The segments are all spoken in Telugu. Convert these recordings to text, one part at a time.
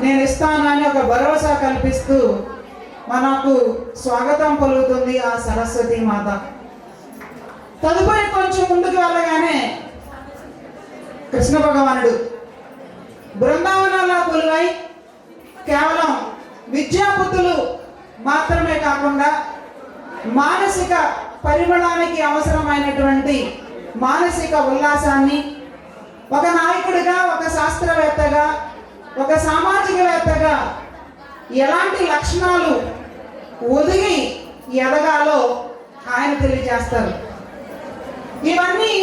నేను ఇస్తానని ఒక భరోసా కల్పిస్తూ మనకు స్వాగతం పలుకుతుంది ఆ సరస్వతి మాత. తదుపరి కొంచెం ముందుకు వెళ్ళగానే కృష్ణ భగవానుడు బృందావనంలో కొలువై కేవలం విద్యాబుద్ధులు మాత్రమే కాకుండా మానసిక పరిమళానికి అవసరమైనటువంటి మానసిక ఉల్లాసాన్ని ఒక నాయకుడిగా ఒక శాస్త్రవేత్తగా ఒక సామాజికవేత్తగా ఎలాంటి లక్షణాలు ఒదిగి ఎదగాలో ఆయన తెలియజేస్తారు. ఇవన్నీ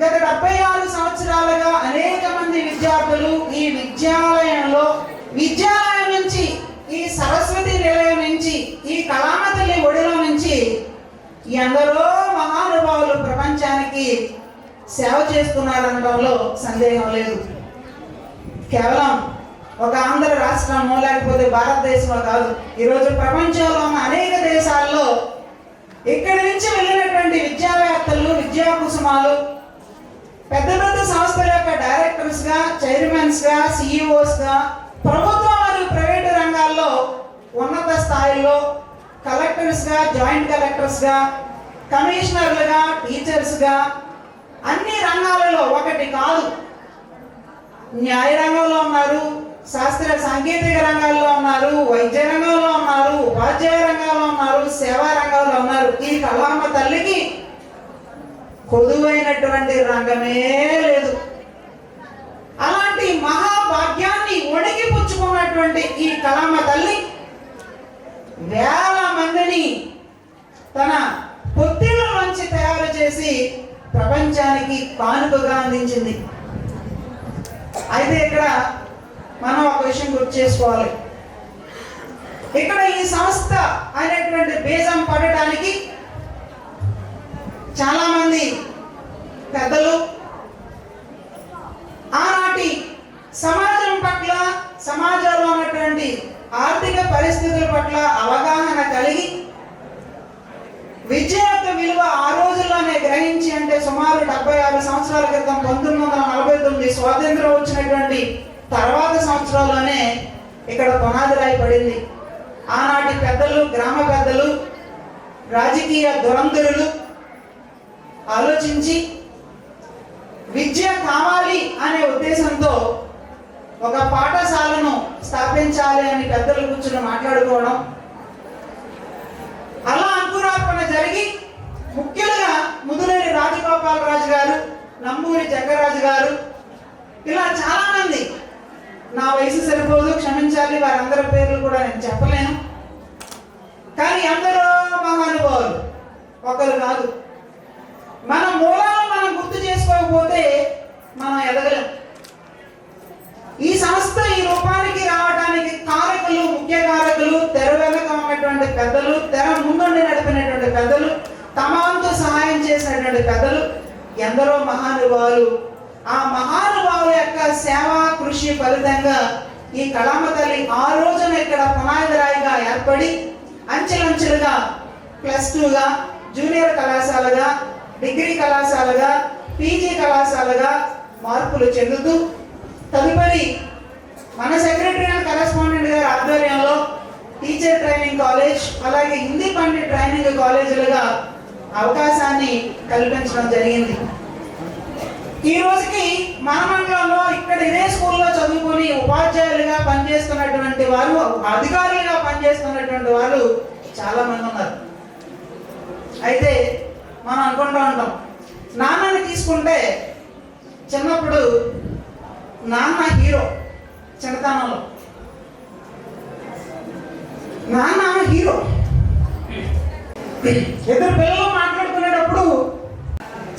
గత డెబ్బై ఆరు సంవత్సరాలుగా అనేక మంది విద్యార్థులు ఈ విద్యాలయంలో విద్యాలయం నుంచి ఈ సరస్వతి నిలయం నుంచి ఈ కళామతల్లి ఒడిలో నుంచి ఎందరో మహానుభావులు ప్రపంచానికి సేవ చేస్తున్నారనడంలో సందేహం లేదు. కేవలం ఒక ఆంధ్ర రాష్ట్రమో లేకపోతే భారతదేశంలో కాదు ఈరోజు ప్రపంచంలో ఉన్న అనేక దేశాల్లో ఇక్కడి నుంచి వెళ్ళినటువంటి విద్యావేత్తలు విద్యా కుసుమాలు పెద్ద పెద్ద సంస్థల యొక్క డైరెక్టర్స్గా చైర్మన్స్గా సీఈఓస్గా ప్రభుత్వ మరియు ప్రైవేటు రంగాల్లో ఉన్నత స్థాయిలో కలెక్టర్స్గా జాయింట్ కలెక్టర్స్గా కమిషనర్లుగా టీచర్స్గా అన్ని రంగాలలో ఒకటి కాదు. న్యాయ రంగంలో ఉన్నారు శాస్త్ర సాంకేతిక రంగాల్లో ఉన్నారు వైద్య రంగంలో ఉన్నారు ఉపాధ్యాయ రంగంలో ఉన్నారు సేవా రంగంలో ఉన్నారు. ఈ కళామ తల్లికి కొదువైనటువంటి రంగమే లేదు. అలాంటి మహాభాగ్యాన్ని ఒడిగి పుచ్చుకున్నటువంటి ఈ కళామ్మ తల్లి వేల మందిని తన పొత్తిళ్ళ నుంచి తయారు చేసి ప్రపంచానికి కానుకగా అందించింది. అయితే ఇక్కడ మనం ఒక విషయం గుర్తు చేసుకోవాలి. ఇక్కడ ఈ సంస్థ అనేటువంటి బీజం పడటానికి చాలా మంది పెద్దలు ఆనాటి సమాజం పట్ల సమాజంలో ఉన్నటువంటి ఆర్థిక పరిస్థితుల పట్ల అవగాహన కలిగి విద్య యొక్క విలువ ఆ రోజుల్లోనే గ్రహించి అంటే సుమారు డెబ్బై ఆరు సంవత్సరాల క్రితం పంతొమ్మిది వందల నలభై తొమ్మిది స్వాతంత్రం వచ్చినటువంటి తర్వాత సంవత్సరాల్లోనే ఇక్కడ పునాది రాయబడింది. ఆనాటి పెద్దలు గ్రామ పెద్దలు రాజకీయ దురంతరులు ఆలోచించి విద్య కావాలి అనే ఉద్దేశంతో ఒక పాఠశాలను స్థాపించాలి అని పెద్దలు కూర్చుని మాట్లాడుకోవడం అల్లా అంకురార్పణ జరిగి జగ్గరాజు గారు. ఇలా చాలా మంది నా వయసు సరిపోదు క్షమించాలి వారందరి పేర్లు కూడా నేను చెప్పలేను. కానీ అందరూ మహానుభావులు. ఒకరు కాదు. మన మూలాలను మనం గుర్తు చేసుకోకపోతే మనం ఎదగలేం. ఈ సంస్థ ఈ రూపానికి రావడానికి కారకులు ముఖ్య కారకులు తెర వెనకమైనటువంటి పెద్దలు తెర ముందుండి నడిపినటువంటి పెద్దలు తమ వంతు సహాయం చేసినటువంటి పెద్దలు ఎందరో మహానుభావులు ఆ మహానుభావుల యొక్క సేవా కృషి ఫలితంగా ఈ కళామ తల్లి ఆ రోజున ఇక్కడ పునాదిరాయిగా ఏర్పడి అంచెలంచెలుగా ప్లస్ టూగా జూనియర్ కళాశాలగా డిగ్రీ కళాశాలగా పీజీ కళాశాలగా మార్పులు చెందుతూ తదుపరి మన సెక్రటరీ అండ్ కరెస్పాండెంట్ గారి ఆధ్వర్యంలో టీచర్ ట్రైనింగ్ కాలేజ్ అలాగే హిందీ పండిట్ ట్రైనింగ్ కాలేజీలుగా అవకాశాన్ని కల్పించడం జరిగింది. ఈ రోజుకి మానమండలంలో ఇక్కడ ఇదే స్కూల్లో చదువుకొని ఉపాధ్యాయులుగా పనిచేస్తున్నటువంటి వారు అధికారులుగా పనిచేస్తున్నటువంటి వారు చాలా మంది ఉన్నారు. అయితే మనం అనుకుంటూ ఉంటాం నాన్నని తీసుకుంటే చిన్నప్పుడు నాన్న హీరో చిన్నతనంలో. నాన్న హీరో. ఇద్దరు పిల్లలు మాట్లాడుకునేటప్పుడు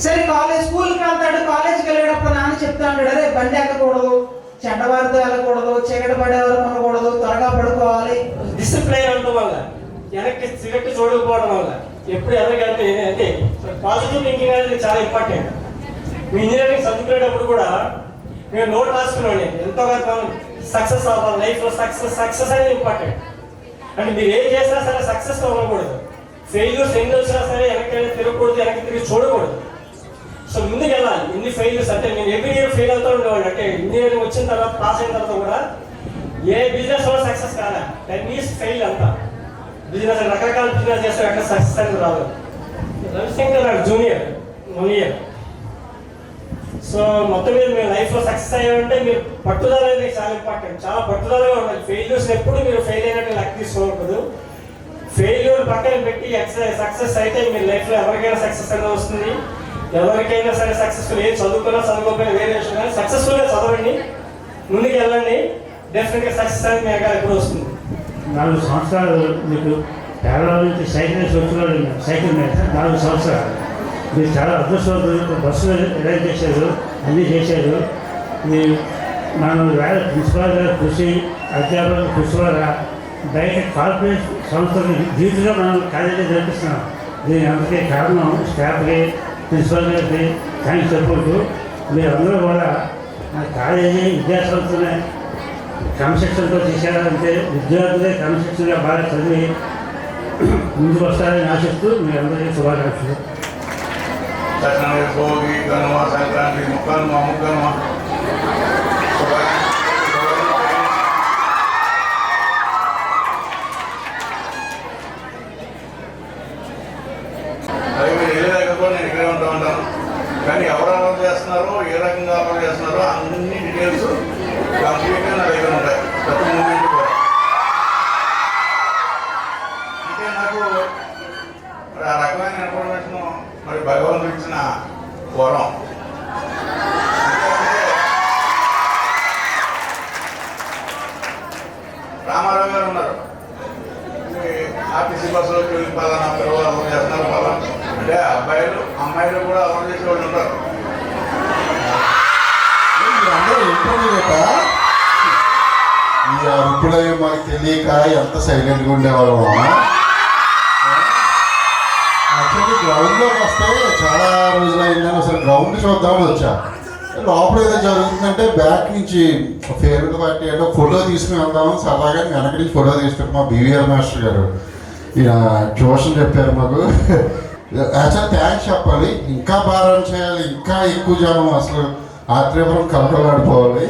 సరే కాలేజ్ స్కూల్కి వెళ్తాడు కాలేజ్కి వెళ్ళేటప్పుడు నాన్న చెప్తా ఉంటాడు అరే బండి ఎక్కకూడదు చెడ్డవారితో వెళ్ళకూడదు చీకటి పడేవారు ఉండకూడదు త్వరగా పడుకోవాలి. డిసిప్లైన్ ఉండడం వల్ల వెనక్కి సిగరెట్ చూడకపోవడం వల్ల ఎప్పుడు ఎదగంటే అంటే పాజిటివ్ థింకింగ్ అనేది చాలా ఇంపార్టెంట్ మీ ఇంజనీరింగ్ చదువుకునేటప్పుడు కూడా మేము నోట్ రాసుకున్నాను ఎంతో సక్సెస్ అవ్వాలి లైఫ్లో సక్సెస్ సక్సెస్ అనేది ఇంపార్టెంట్ అంటే మీరు ఏం చేసినా సరే సక్సెస్ అవ్వకూడదు ఫెయిల్యూర్స్ ఎన్ని వచ్చినా సరే వెనక్కి తిరగకూడదు వెనక్కి తిరిగి చూడకూడదు. సో ముందుకు వెళ్ళాలి ఎన్ని ఫెయిల్యూర్స్ అంటే నేను ఎవ్రీ ఇయర్ ఫెయిల్ అవుతూ ఉండేవాడిని. అంటే ఇంజనీరింగ్ వచ్చిన తర్వాత పాస్ అయిన తర్వాత కూడా ఏ బిజినెస్ కూడా సక్సెస్ కాదా టెన్ ఇయర్స్ ఫెయిల్ అంతా. బిజినెస్ రకరకాల బిజినెస్ చేస్తే అక్కడ సక్సెస్ అనేది రాదు. రవిశంకర్ నాకు జూనియర్ వన్ ఇయర్ సో మొత్తం మీద మీరు లైఫ్లో సక్సెస్ అయ్యారంటే మీరు పట్టుదల అనేది చాలా ఇంపార్టెంట్ చాలా పట్టుదలగా ఉండాలి. ఫెయిల్యూర్స్ ఎప్పుడు మీరు ఫెయిల్ అయినట్టు లెక్క తీసుకోకూడదు. ఫెయిల్యూర్ పక్కన పెట్టి సక్సెస్ అయితే మీ లైఫ్లో ఎవరికైనా సక్సెస్ అనేది వస్తుంది. ఎవరికైనా సరే సక్సెస్ఫుల్ ఏం చదువుకున్నా చదువుకోకపోయినా వేరే విషయం కానీ సక్సెస్ఫుల్గా చదవండి. ముందుకు వెళ్ళండి డెఫినెట్గా సక్సెస్ అనేది మీ అక్కడ ఎప్పుడు వస్తుంది. నాలుగు సంవత్సరాలు మీకు కేరళ నుంచి సైకిల్ వేసి వచ్చిన సైకిల్ మీద నాలుగు సంవత్సరాలు. మీరు చాలా అదృష్టవంతులు. బస్సులు అరేంజ్ చేశారు అన్నీ చేశారు. మీరు మనం వేళ ప్రిన్సిపాల్ గారు కృషి అధ్యాపకులు కృషి వల్ల బయట కార్పొరేట్ సంస్థలు దీటుగా మనం కాలేజీ జరిపిస్తున్నాం దీని అందుకే కారణం స్టాఫ్కి ప్రిన్సిపాల్ గారికి థ్యాంక్స్ చెప్పుకుంటూ మీరందరూ కూడా మన కాలేజీ విద్యా సంస్థనే క్రమశిక్షణతో తీసేయాలంటే విద్యార్థులే క్రమశిక్షణగా బాగా చదివి ముందుకు వస్తారని ఆశిస్తూ మీ అందరికీ శుభాకాంక్షలు. దక్షిణ భోగి కనుమ సంక్రాంతి ముక్కనుమ ముక్కనుమ ఉంటా ఉంటాను కానీ ఎవరు అమలు చేస్తున్నారో ఏ రకంగా అమలు చేస్తున్నారో అన్ని డీటెయిల్స్ కంప్లీట్గా నా దగ్గర ఉంటాయి. ప్రతి మూమెంట్ కూడా. అంటే నాకు ఆ రకమైన ఇన్ఫర్మేషన్ మరి భగవంతుడు ఇచ్చిన వరం. రామారావు గారు ఉన్నారు. ఆర్టీసీ బస్సులోకి వెళ్ళి పలానా పిల్లలు అమలు చేస్తున్నారు పలానా. అంటే అబ్బాయిలు అమ్మాయిలు కూడా అమలు చేసే వాళ్ళు ఉంటారు. మీరందరూ ఈ అరుపులవి మనకు తెలియక ఎంత సైలెంట్గా ఉండేవాళ్ళం యాక్చువల్లీ గ్రౌండ్లోకి వస్తే చాలా రోజులు అయిందని అసలు గ్రౌండ్ చూద్దామని వచ్చా. లోపల ఏదో జరుగుతుందంటే బ్యాక్ నుంచి ఫేవరెట్ పార్టీ అంటే ఫోటో తీసుకుని వెళ్దామని సరదాగా వెనక నుంచి ఫోటో తీసుకుంటాం మా బీవీఆర్ మాస్టర్ గారు. ఈయన ట్యూషన్ చెప్పారు మాకు. యాక్చువల్ థ్యాంక్స్ చెప్పాలి. ఇంకా భారం చేయాలి. ఇంకా ఎక్కువ జనం అసలు ఆత్రేపురం కలకలాడిపోవాలి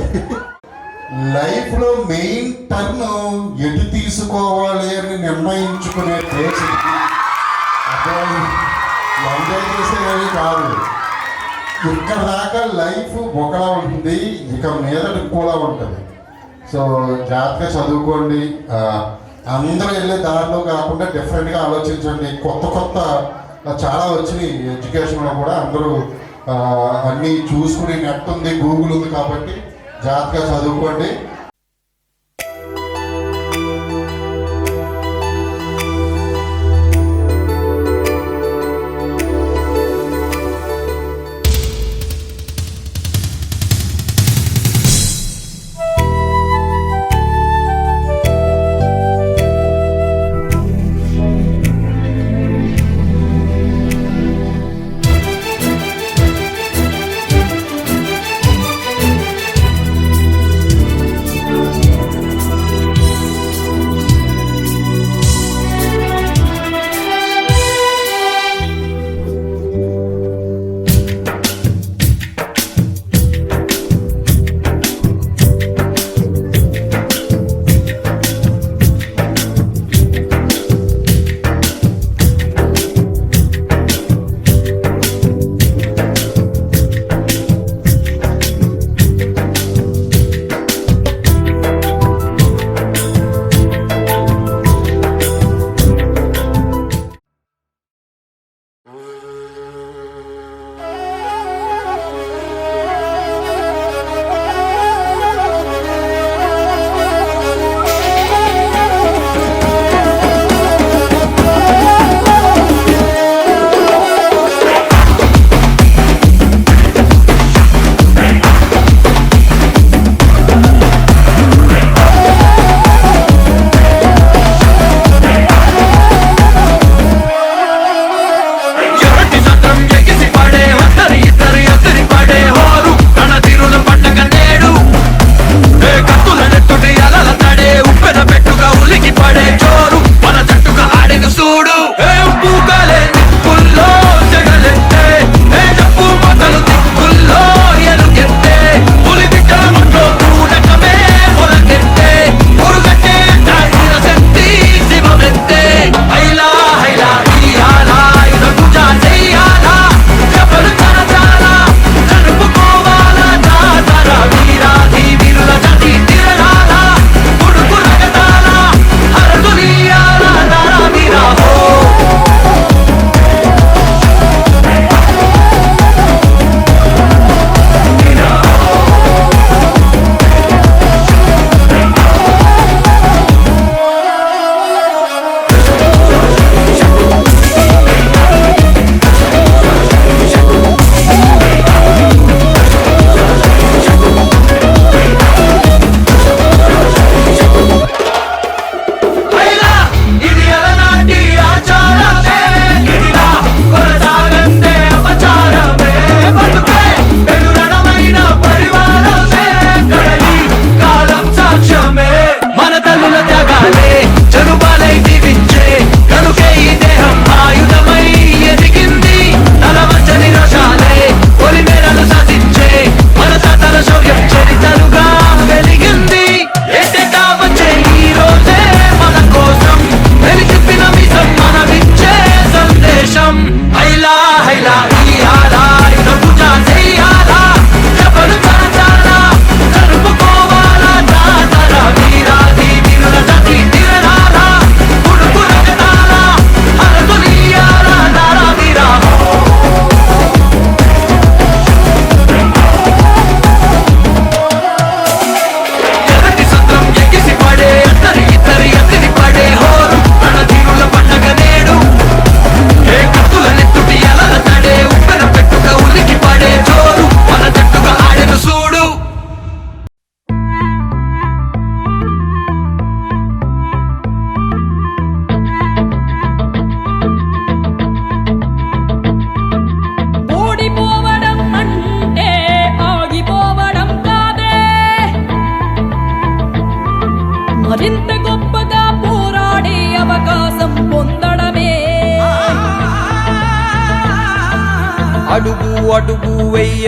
లైఫ్లో మెయిన్ టర్న్ ఎటు తీసుకోవాలి అని నిర్ణయించుకునే ప్లేస్ ఇది. ఎంజాయ్ చేసేది కాదు. ఇక్కడ దాకా లైఫ్ ఒకలా ఉంటుంది. ఇక మీదటి కూడా ఉంటుంది. సో జాగ్రత్తగా చదువుకోండి. అందరూ వెళ్ళే దారిలో కాకుండా డిఫరెంట్గా ఆలోచించండి. కొత్త కొత్త చాలా వచ్చినాయి ఎడ్యుకేషన్లో కూడా. అందరూ అన్నీ చూసుకునే నెట్ ఉంది గూగుల్ ఉంది కాబట్టి జాగ్రత్తగా చదువుకోండి.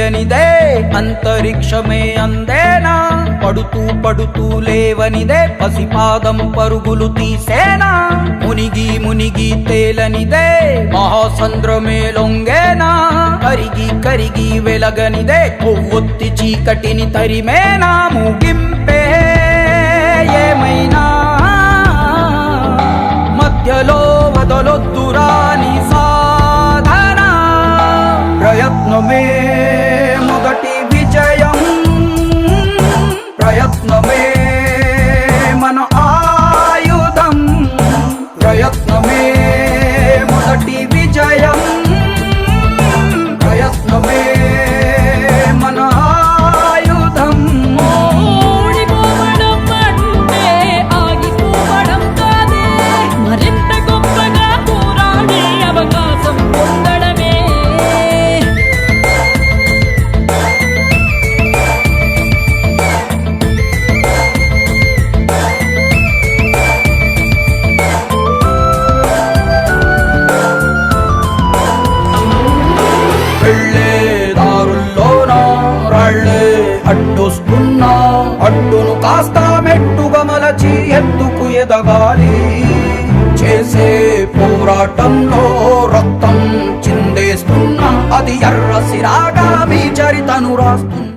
తెలియనిదే అంతరిక్షమే అందేనా? పడుతూ పడుతూ లేవనిదే పసిపాదం పరుగులు తీసేనా? మునిగి మునిగి తేలనిదే మహాసంద్రమే లొంగేనా? కరిగి కరిగి వెలగనిదే కొవ్వొత్తి చీకటిని తరిమేనా? ముగింపే ఏమైనా? మధ్యలో వదలొద్దురాని సాధన? ప్రయత్నమే పోరాటంలో రక్తం చిందేస్తున్నా అది ఎర్ర సిరాగా మీ చరితను రాస్తున్నా